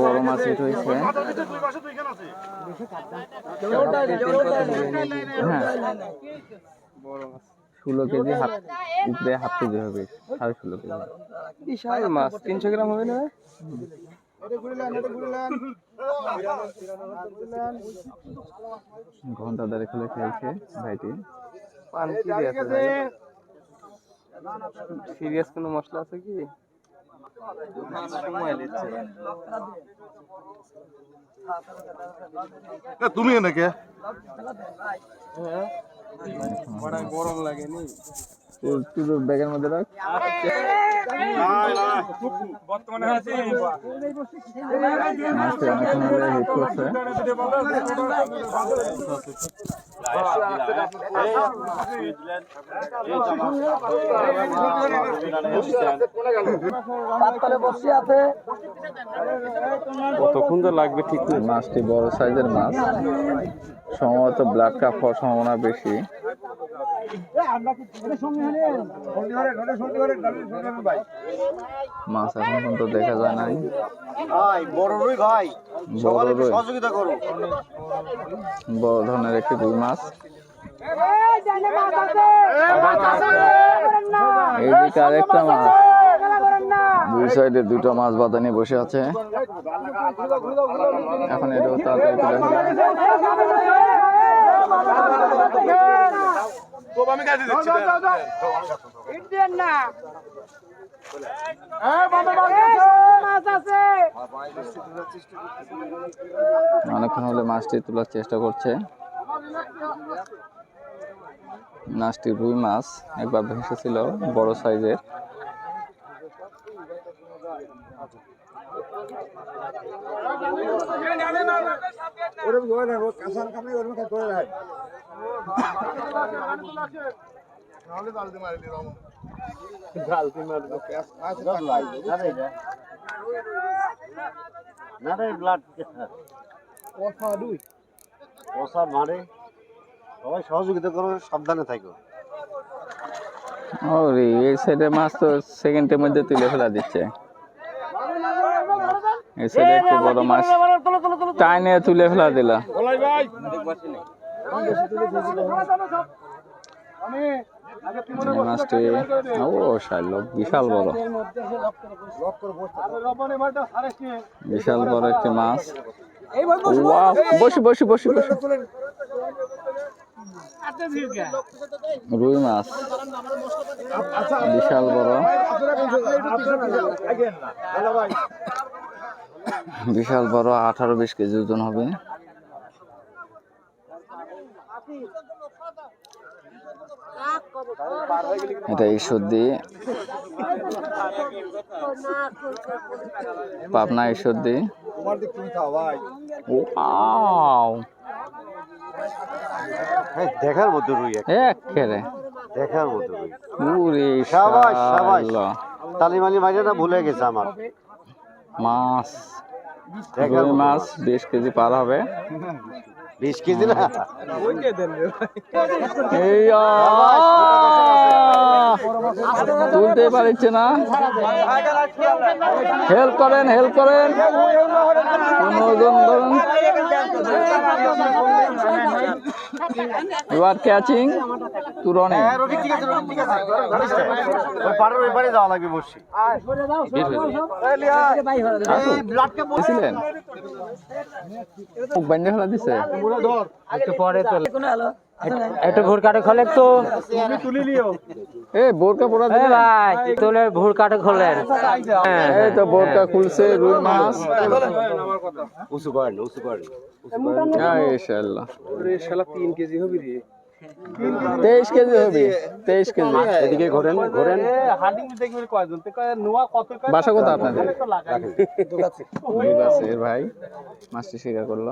বড় মাছ হিট হয়েছে। ষোলো কেজি হাফ উপরে হাফ কেজি হবে সাড়ে ষোলো কেজি বিশাল মাছ তিনশো গ্রাম হবে না? ঘণ্টা ধরে খুলে খেলছে ভাইটি। সিরিয়াস কোনো মশলা আছে কি? তুমি এনেকে গরম লাগেনি। তুই ব্যাগের মধ্যে রাখ। মাছটা অনেকক্ষণ হলে হিট করছে। কতক্ষণ তো লাগবে ঠিক না মাছটি বড় সাইজের মাছ। সম্ভবত ব্লাড কাপ হওয়ার সম্ভাবনা বেশি। মাছ এখন পর্যন্ত দেখা যায় নাই। ভাই বড় রুই ভাই। সহযোগিতা করো। বড় ধরনের একটি রুই মাছ। এইদিকে আরেকটা মাছ দুই দুটো মাছ বাঁধা নিয়ে বসে আছে এখন এটাও তাড়াতাড়ি অনেকক্ষণ হলে মাছটি তোলার চেষ্টা করছে। মাছটি রুই মাছ একবার ভেসেছিল বড় সাইজের। না রে ব্লাড ওসা মারে। সবাই সহযোগিতা করো, সাবধানে থাকো। ওরে, এই সাইডে মাছ তো সেকেন্ডের মধ্যে তুলে ফেলা দিচ্ছে। এই সাইডে একটি বড় মাছ। টাইনে তুলে ফেলা দিলা। মাছটি বিশাল বড়। বিশাল বড় একটি মাছ। বসে বসে বসে, বসি। রুই মাছ। বিশাল বড়। বিশাল বড় আঠারো বিশ কেজি ওজন হবে। এটা ঈশ্বরদী পাবনা ঈশ্বরদী তোমার দিক তুমি খাও ভাই ওয়াও দেখার মতো রুই একেবারে। দেখার মতো রুই। উরে সাবাস, সাবাস। তালিমালি মাইজাটা ভুলে গেছে আমার। মাছ। দেখার রুই মাছ বিশ কেজি পার হবে। বিশ কেজি না? তুলতে পারছে না। হেল্প করেন হেল্প করেন। কোনজন ধরুন। ইউ আর ক্যাচিং তুরনে ঠিক আছে ঠিক আছে। ওই পাড়ের ওই পাড়ে যাওয়া লাগবে বসছি দিছিলেন? মুখ বাইন্ধে ফেলা দিছে? একটু পরে একটু ভোর কাটে খোলে তো এ বোরকা পড়া দিলেন ভাই তোলে ভোর কাটে খোলেন এই তো বোরকা খুলছে রুই মাছ। উঁচু করেন উঁচু করেন ইনশাআল্লাহ। শালা তিন কেজি হবে রে। তেইশ কেজি হবে তেইশ কেজি। এদিকে ঘোরেন ঘোরেন। হাডিং দেখবে কয়জন? তো কয় নোয়া কত কয়? বাসা কোথা আপনাদের? ভাই। মাছটি স্বীকার করল।